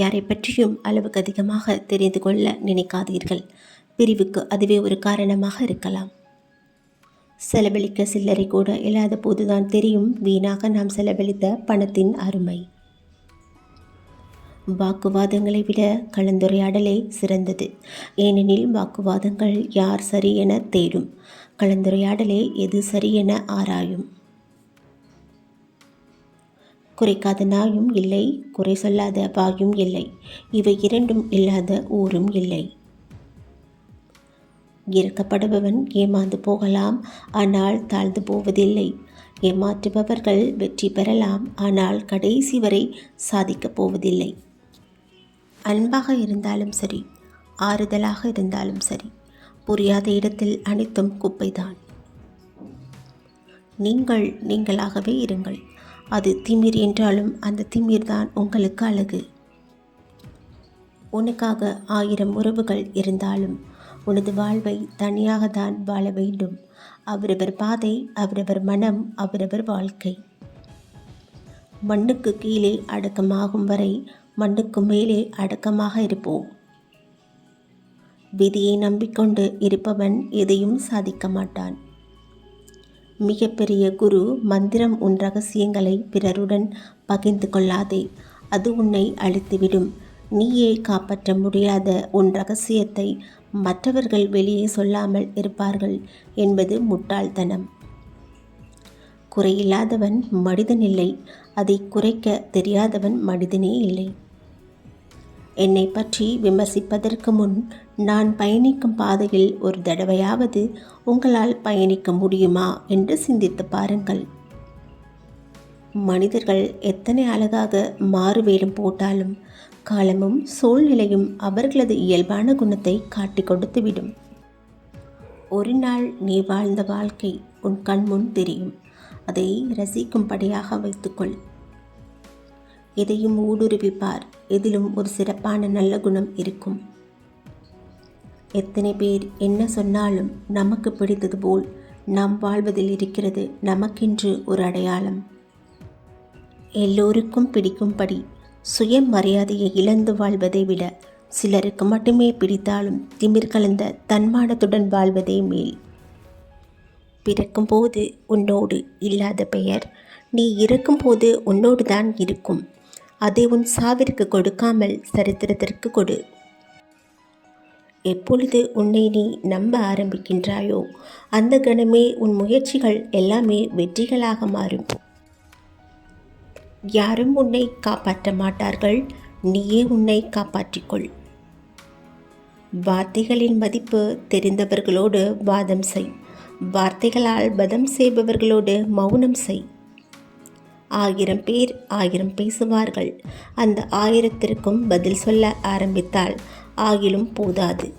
யாரை பற்றியும் அளவுக்கு அதிகமாக தெரிந்து கொள்ள நினைக்காதீர்கள். பிரிவுக்கு அதுவே ஒரு காரணமாக இருக்கலாம். செலவழிக்க சில்லறை கூட இல்லாத போதுதான் தெரியும் வீணாக நாம் செலவழித்த பணத்தின் அருமை. வாக்குவாதங்களை விட கலந்துரையாடலே சிறந்தது. ஏனெனில் வாக்குவாதங்கள் யார் சரி என தேடும். கலந்துரையாடலே எது சரி என ஆராயும். குறைக்காத நாயும் இல்லை குறை சொல்லாத வாயும் இல்லை. இவை இரண்டும் இல்லாத ஊரும் இல்லை. இறக்கப்படுபவன் ஏமாந்து போகலாம் ஆனால் தாழ்ந்து போவதில்லை. ஏமாற்றுபவர்கள் வெற்றி பெறலாம் ஆனால் கடைசி வரை சாதிக்கப் போவதில்லை. அன்பாக இருந்தாலும் சரி ஆறுதலாக இருந்தாலும் சரி புரியாத இடத்தில் அனைத்தும் குப்பைதான். நீங்கள் நீங்களாகவே இருங்கள். அது திமிர் என்றாலும் அந்த திமிர் தான் உங்களுக்கு அழகு. உனக்காக ஆயிரம் உறவுகள் இருந்தாலும் உனது வாழ்வை தனியாக தான் வாழ வேண்டும். அவரவர் பாதை அவரவர் மனம் அவரவர் வாழ்க்கை. மண்ணுக்கு கீழே அடக்கமாகும் வரை மண்ணுக்கு மேலே அடக்கமாக இருப்போம். விதியை நம்பிக்கொண்டு இருப்பவன் எதையும் சாதிக்க மாட்டான். மிகப்பெரிய குரு மந்திரம் உன் ரகசியங்களை பிறருடன் பகிர்ந்து கொள்ளாதே. அது உன்னை அழித்துவிடும். நீயே காப்பாற்ற முடியாத உன் ரகசியத்தை மற்றவர்கள் வெளியே சொல்லாமல் இருப்பார்கள் என்பது முட்டாள்தனம். குறையில்லாதவன் மனிதன் இல்லை. அதை குறைக்க தெரியாதவன் மனிதனே இல்லை. என்னை பற்றி விமர்சிப்பதற்கு முன் நான் பயணிக்கும் பாதையில் ஒரு தடவையாவது உங்களால் பயணிக்க முடியுமா என்று சிந்தித்து பாருங்கள். மனிதர்கள் எத்தனை அழகாக மாறுவேடம் போட்டாலும் காலமும் சூழ்நிலையும் அவர்களது இயல்பான குணத்தை காட்டிக் கொடுத்துவிடும். ஒரு நாள் நீ வாழ்ந்த வாழ்க்கை உன் கண்முன் தெரியும். அதை ரசிக்கும்படியாக வைத்துக்கொள். எதையும் ஊடுருவிப்பார். எதிலும் ஒரு சிறப்பான நல்ல குணம் இருக்கும். எத்தனை பேர் என்ன சொன்னாலும் நமக்கு பிடித்தது போல் நாம் வாழ்வதில் இருக்கிறது நமக்கென்று ஒரு அடையாளம். எல்லோருக்கும் பிடிக்கும்படி சுயமரியாதையை இழந்து வாழ்வதை விட சிலருக்கு மட்டுமே பிடித்தாலும் திமிர் கலந்த தன்மானத்துடன் வாழ்வதே மேல். பிறக்கும்போது உன்னோடு இல்லாத பெயர் நீ இருக்கும்போது உன்னோடு தான் இருக்கும். அதை உன் சாவிற்கு கொடுக்காமல் சரித்திரத்திற்கு கொடு. எப்பொழுது உன்னை நீ நம்ப ஆரம்பிக்கின்றாயோ அந்த கணமே உன் முயற்சிகள் எல்லாமே வெற்றிகளாக மாறும். யாரும் உன்னை காப்பாற்ற மாட்டார்கள் நீயே உன்னை காப்பாற்றிக்கொள். வார்த்தைகளின் மதிப்பு தெரிந்தவர்களோடு வாதம் செய். வார்த்தைகளால் பதம் செய்பவர்களோடு மௌனம் செய். ஆயிரம் பேர் ஆயிரம் பேசுவார்கள். அந்த ஆயிரத்திற்கும் பதில் சொல்ல ஆரம்பித்தால் ஆகிலும் போதாது.